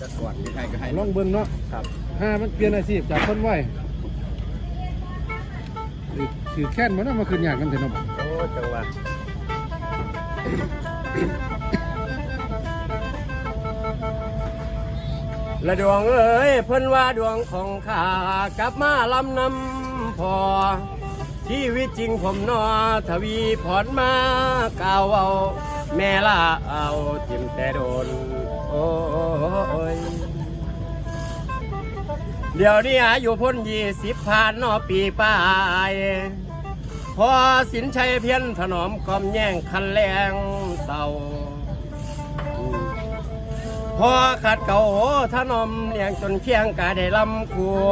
จะก่อนมีใครก็ให้ลองเบิ่งเนาะครับห้ามันเปลี่ยนอาชีพจากคนไหวคือคือแค่นมันเอามาขึ้นยากกันเถอะเนาะโอ้จังหวะละดวงเอ้ยเพิ่นว่าดวงของข้ากลับมาลำนำพอ ชีวิตจริงผมนอทวีพรมากล่าวเอา แม่ลาเอาทิมแต่โดนโอ้ ยเดี๋ยวนี้อายุพ้นยี่สิบผ่านนอปีป้ายพอสินชัยเพียนถนอมกอมแย่งคันแรงเศร้าพอขัดเก่าถนอมเลี้ยงจนเคียงกาได้ลำคัว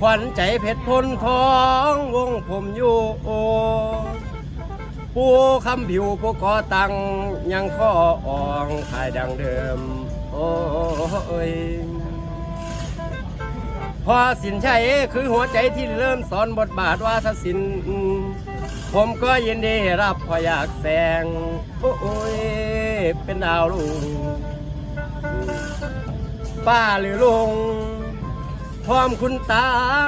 ขวัญใจเพชรพ้นทองวงผมอยู่โอ ปูคำผิวผู้ก่อตังยังข้ออ่องขายดังเดิม โอ้ยพอสินชัยคือหัวใจที่เริ่มสอนบทบาทว่าทศิลป์ผมก็ยินดีรับพออยากแสง โอ้ย เป็นดาวลุงป้าหรือลุง พร้อมคุณตา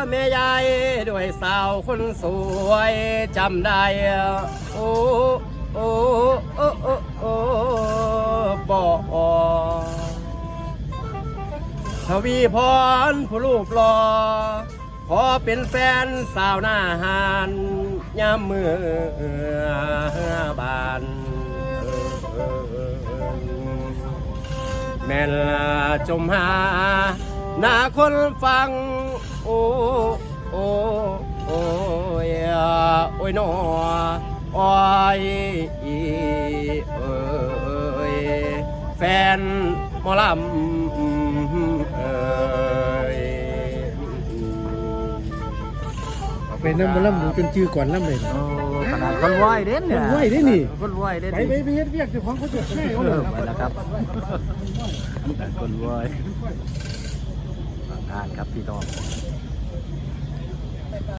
แม่ยายด้วยสาวคนสวยจำได้ โอ้โอ้โอ้โอ้โอ้บอกทวีพรผู้รูปรอ ขอเป็นแฟนสาวหน้าหานยามมือบานแม่นละจมหา หน้าคนฟัง โอ้โอ้โอ้ยโอ้ยหนอโอ้ยอีเอ้ยแฟนหมอลำเอ้ยเอาไปน้ำมันล่ำหมูจนจือก่อนล่ำเลยโอ้ขนาดคนไหวเด่นเนี่ยคนไหว้เด้นี่คนไหวเด่นไปไปไปเฮ็ดเวียกเจ้าของเขาจะแม่เอเขาเลอยไปแล้วครับคนไหวงาน ครับพี่น้อง